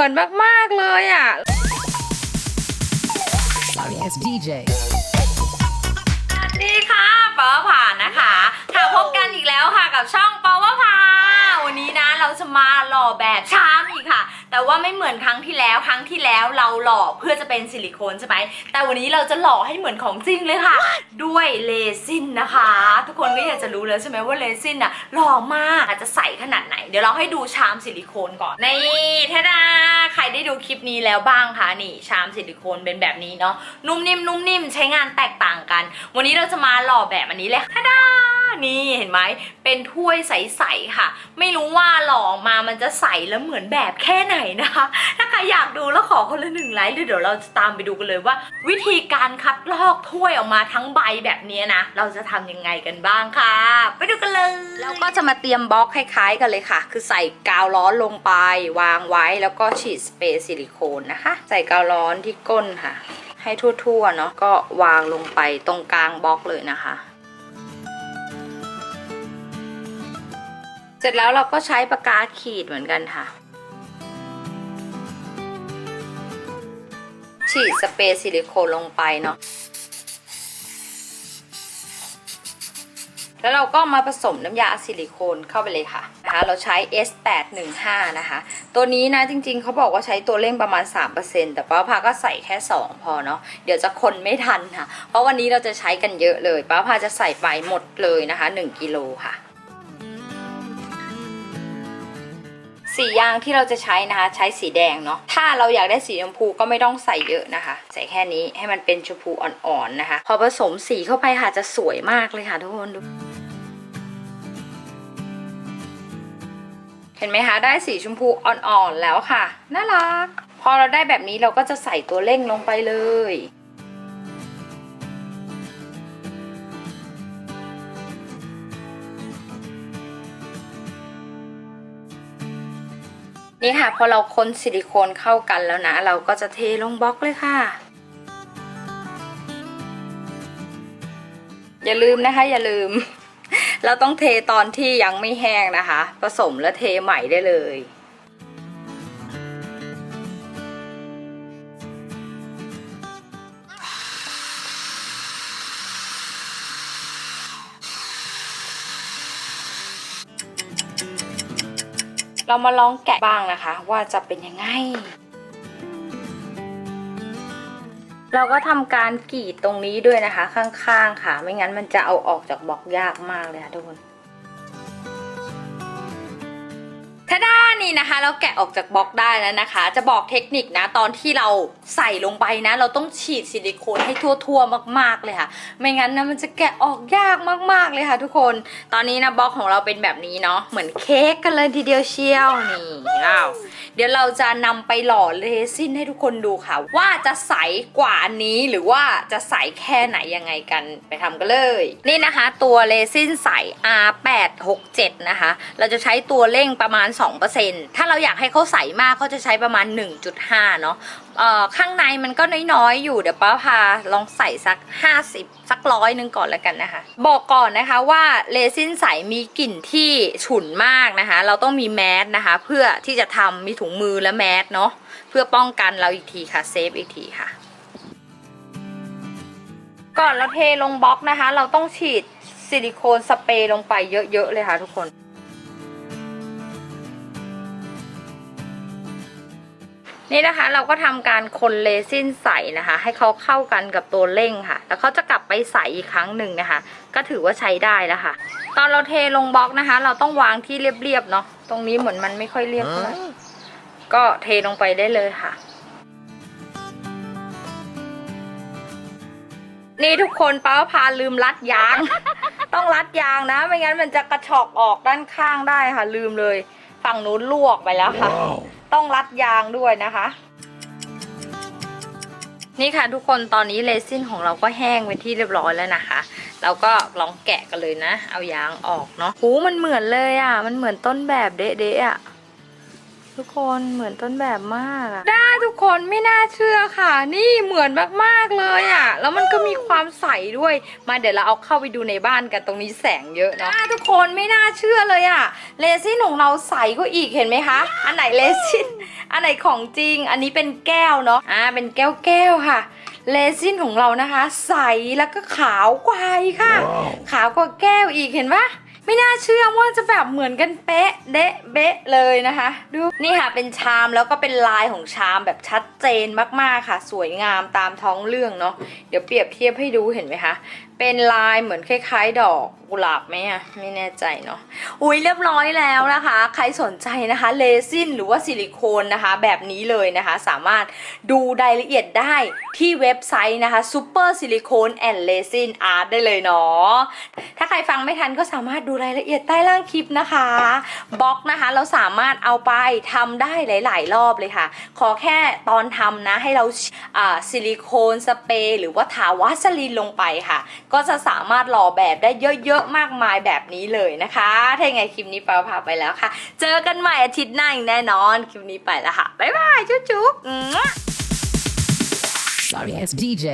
มือนมาก ๆ เลยอะ Yes, DJ. สวัสดีค่ะปอผ่านนะคะค่ะพบกันอีกแล้วค่ะกับช่องปอว่าพาวันนี้นะเราจะมาหล่อแบบช้างอีกค่ะ แต่ว่าไม่เหมือนครั้งที่แล้ว ครั้งที่แล้วเราหล่อเพื่อจะเป็นซิลิโคนใช่ไหมแต่วันนี้เราจะหล่อให้เหมือนของจริงเลยค่ะ ด้วยเลซินนะคะ ทุกคนก็อยากจะรู้แล้วใช่ไหมว่าเลซินน่ะหล่อมากอาจจะใสขนาดไหน เดี๋ยวเราให้ดูชามซิลิโคนก่อนนี่ท่าดาใครได้ดูคลิปนี้แล้วบ้างคะนี่ ชามซิลิโคนเป็นแบบนี้เนาะนุ่มนิ่มนุ่มนิ่มใช้งานแตกต่างกัน วันนี้เราจะมาหล่อแบบอันนี้เลยท่าดา นี่เห็นไหมเป็นถ้วยใสๆค่ะ ไม่รู้ว่าหล่อกมามันจะใสแล้วเหมือนแบบแค่ไหนนะคะ ถ้าใครอยากดูแล้วขอคนละหนึ่งไลค์เดี๋ยวเราจะตามไปดูกันเลยว่า วิธีการคัดลอกถ้วยออกมาทั้งใบแบบนี้นะ เราจะทำยังไงกันบ้างค่ะ ไปดูกันเลยแล้วก็จะมาเตรียมบล็อกคล้ายๆ กันเลยค่ะ คือใส่กาวร้อนลงไป วางไว้แล้วก็ฉีดสเปรย์ซิลิโคนนะคะ ใส่กาวร้อนที่ก้นค่ะ ให้ทั่วๆเนาะก็วางลงไปตรงกลางบล็อกเลยนะคะ เสร็จแล้วเราก็ใช้ปากกาขีดเหมือนกันค่ะ ฉีดสเปรย์ซิลิโคนลงไปเนาะแล้วเราก็มาผสมน้ำยาซิลิโคนเข้าไปเลยค่ะนะคะเราใช้ S815 นะคะ ตัวนี้นะจริงๆ เขาบอกว่าใช้ตัวเร่งประมาณ 3%แต่ป้าพาก็ใส่แค่ 2 พอเนาะเดี๋ยวจะคนไม่ทันค่ะ เพราะวันนี้เราจะใช้กันเยอะเลยป้าพาจะใส่ไปหมดเลยนะคะ 1 กิโลค่ะ สียางที่เราจะใช้นะคะ ใช้สีแดงเนาะถ้าเราอยากได้สีชมพูก็ไม่ต้องใส่เยอะนะคะ ใส่แค่นี้ให้มันเป็นชมพูอ่อนๆนะคะ พอผสมสีเข้าไปค่ะจะสวยมากเลยค่ะทุกคนดูเห็นไหมคะ ได้สีชมพูอ่อนๆแล้วค่ะ น่ารัก พอเราได้แบบนี้เราก็จะใส่ตัวเร่งลงไปเลย นี่ค่ะพอเราคนซิลิโคนเข้ากันแล้วนะ เราก็จะเทลงบล็อกเลยค่ะ อย่าลืมนะคะ อย่าลืม เราต้องเทตอนที่ยังไม่แห้งนะคะ ผสมแล้วเทใหม่ได้เลย เรามาลองแกะบ้างนะคะ ว่าจะเป็นยังไง เราก็ทำการกรีดตรงนี้ด้วยนะคะ ข้างๆค่ะ ไม่งั้นมันจะเอาออกจากบล็อกยากมากเลยค่ะทุกคน นี้นะคะ เราแกะออกจากบล็อกได้แล้วนะคะ จะบอกเทคนิคนะ ตอนที่เราใส่ลงไปนะ เราต้องฉีดซิลิโคนให้ทั่วๆมาก ๆเลยค่ะ ไม่งั้นนะมันจะแกะออกยากมากๆเลยค่ะ ทุกคน ตอนนี้นะบล็อกของเราเป็นแบบนี้เนาะ เหมือนเค้กกันเลยทีเดียวเชียวนี่เราเดี๋ยวเราจะนำไปหล่อเรซินให้ทุกคนดูค่ะ ว่าจะใสกว่าอันนี้หรือว่าจะใสแค่ไหนยังไงกันไปทำกันเลย นี่นะคะ ตัวเรซินใส R867 นะคะ เราจะใช้ตัวเร่งประมาณ 2%ถ้าเราอยากให้เขาใสมากเขาจะใช้ประมาณ 1.5 เนาะเอ่อข้างในมันก็น้อยๆ อยู่เดี๋ยวป้าพาลองใส่สัก 50 สักร้อยหนึ่งก่อนแล้วกันนะคะ บอกก่อนนะคะว่าเรซินใสมีกลิ่นที่ฉุนมากนะคะ เราต้องมีแมสนะคะ เพื่อที่จะทำมีถุงมือและแมสเนาะเพื่อป้องกันเราอีกทีค่ะเซฟอีกทีค่ะ ก่อนเราเทลงบล็อกนะคะ เราต้องฉีดซิลิโคนสเปรย์ลงไปเยอะๆเลยค่ะทุกคน นี่นะคะเราก็ทำการคนเลซินใส่นะคะ ให้เขาเข้ากันกับตัวเร่งค่ะ แล้วเขาจะกลับไปใส่อีกครั้งหนึ่งนะคะ ก็ถือว่าใช้ได้แล้วค่ะ ตอนเราเทลงบล็อกนะคะ เราต้องวางที่เรียบๆเนาะตรงนี้เหมือนมันไม่ค่อยเรียบเท่าไหร่ก็เทลงไปได้เลยค่ะนี่ทุกคนป้าพาลืมรัดยาง ต้องรัดยางนะ ไม่งั้นมันจะกระชอกออกด้านข้างได้ค่ะ ลืมเลย ฝั่งนู้นลวกไปแล้วค่ะ ต้องรัดยางด้วยนะคะ นี่ค่ะทุกคนตอนนี้เรซินของเราก็แห้งเป็นที่เรียบร้อยแล้วนะคะ เราก็ลองแกะกันเลยนะ เอายางออกเนาะหูมันเหมือนเลยอะ มันเหมือนต้นแบบเด๊ะๆอะ ทุกคนเหมือนต้นแบบมากอะได้ทุกคนไม่น่าเชื่อค่ะ นี่เหมือนมากๆเลยอะแล้วมันก็มีความใสด้วย มาเดี๋ยวเราเอาเข้าไปดูในบ้านกันตรงนี้แสงเยอะเนาะทุกคนไม่น่าเชื่อเลยอะเลซินของเราใสก็อีกเห็นไหมคะ อันไหนเลซินอันไหนของจริง อันนี้เป็นแก้วเนาะอ่าเป็นแก้วแก้วๆค่ะเลซินของเรานะคะ ใสแล้วก็ขาวกว่าอีกค่ะ ขาวกว่าแก้วอีกเห็นปะ ไม่น่าเชื่อว่าจะแบบเหมือนกันเป๊ะเดะเบ๊ะเลยนะคะ ดูนี่ค่ะเป็นชามแล้วก็เป็นลายของชามแบบชัดเจนมากๆค่ะ สวยงามตามท้องเรื่องเนาะเดี๋ยวเปรียบเทียบให้ดูเห็นไหมคะ เป็นลายเหมือนคล้ายๆ ดอกกุหลาบไหมอะไม่แน่ใจเนาะอุ้ยเรียบร้อยแล้วนะคะ ใครสนใจนะคะเลซินหรือว่าซิลิโคนนะคะ แบบนี้เลยนะคะ สามารถดูรายละเอียดได้ที่เว็บไซต์นะคะ Super Silicone and Resin Art ได้เลยเนาะถ้าใครฟังไม่ทันก็สามารถดูรายละเอียดใต้ล่างคลิปนะคะบล็อกนะคะ เราสามารถเอาไปทำได้หลาย ๆ รอบเลยค่ะ ขอแค่ตอนทำนะให้เราอ่าซิลิโคนสเปรย์หรือว่าทาวาสลีนลงไปค่ะก็จะสามารถหล่อแบบได้เยอะๆมากมายแบบนี้เลยนะคะ ถ้ายังไงคลิปนี้ปาพาไปแล้วค่ะ เจอกันใหม่อาทิตย์หน้าอีกแน่นอน คลิปนี้ไปแล้วค่ะ บ๊ายบาย จุ๊บๆ Sorry, it's DJ.